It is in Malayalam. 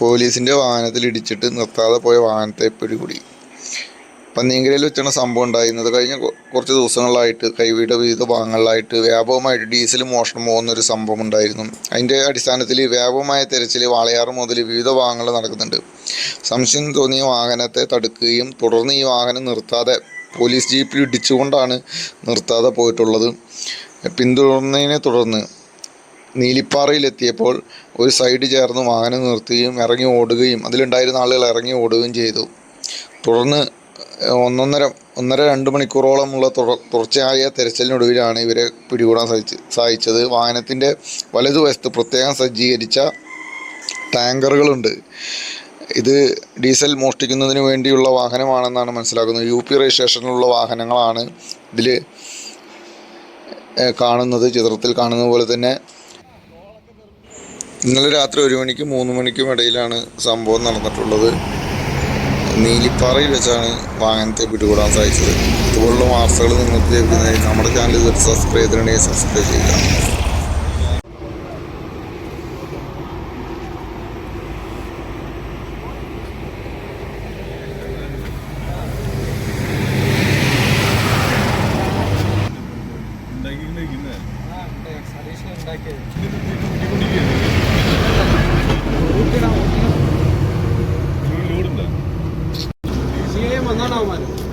പോലീസിന്റെ വാഹനത്തിൽ ഇടിച്ചിട്ട് നിർത്താതെ പോയ വാഹനത്തെ പിടികൂടി. പന്നിയങ്കരയിൽ വെച്ചാണ് സംഭവം ഉണ്ടായിരുന്നത്. കഴിഞ്ഞ കുറച്ച് ദിവസങ്ങളിലായിട്ട് കൈവീട വിവിധ ഭാഗങ്ങളിലായിട്ട് വ്യാപകമായിട്ട് ഡീസൽ മോഷണം പോകുന്ന ഒരു സംഭവം ഉണ്ടായിരുന്നു. അതിന്റെ അടിസ്ഥാനത്തിൽ വ്യാപകമായ തെരച്ചിൽ വാളയാറ് മുതൽ വിവിധ ഭാഗങ്ങളിൽ നടക്കുന്നുണ്ട്. സംശയം തോന്നിയ വാഹനത്തെ തടുക്കുകയും തുടർന്ന് ഈ വാഹനം നിർത്താതെ പോലീസ് ജീപ്പിൽ ഇടിച്ചുകൊണ്ടാണ് നിർത്താതെ പോയിട്ടുള്ളത്. പിന്തുടർന്നതിനെ തുടർന്ന് നീലിപ്പാറയിലെത്തിയപ്പോൾ ഒരു സൈഡ് ചേർന്ന് വാഹനം നിർത്തുകയും ഇറങ്ങി ഓടുകയും അതിലുണ്ടായിരുന്ന ആളുകൾ ഇറങ്ങി ഓടുകയും ചെയ്തു. തുടർന്ന് ഒന്നൊന്നര ഒന്നര രണ്ട് മണിക്കൂറോളമുള്ള തുടർ തുടർച്ചയായ തെരച്ചിലിനൊടുവിലാണ് ഇവരെ പിടികൂടാൻ സാധിച്ച് സാധിച്ചത്. വാഹനത്തിന്റെ വലതുവശത്ത് പ്രത്യേകം സജ്ജീകരിച്ച ടാങ്കറുകളുണ്ട്. ഇത് ഡീസൽ മോഷ്ടിക്കുന്നതിന് വേണ്ടിയുള്ള വാഹനമാണെന്നാണ് മനസ്സിലാക്കുന്നത്. യു പി രജിസ്ട്രേഷനിലുള്ള വാഹനങ്ങളാണ് ഇതിൽ കാണുന്നത് ചിത്രത്തിൽ കാണുന്ന പോലെ തന്നെ ഇന്നലെ രാത്രി ഒരു മണിക്കും മൂന്ന് മണിക്കും ഇടയിലാണ് സംഭവം നടന്നിട്ടുള്ളത്. നീലിപ്പാറയിൽ വെച്ചാണ് വാഹനത്തെ പിടികൂടാൻ സാധിച്ചത്. ഇതുപോലുള്ള വാർത്തകൾ നിങ്ങൾക്ക് ലഭിക്കുന്നതിന് നമ്മുടെ ചാനൽ ഇതുവരെ സബ്സ്ക്രൈബ് ചെയ്തിട്ടുണ്ടെങ്കിൽ സബ്സ്ക്രൈബ് ചെയ്യുക. ഉണ്ടാക്കിയത്. വന്നാണ് അവന്മാർ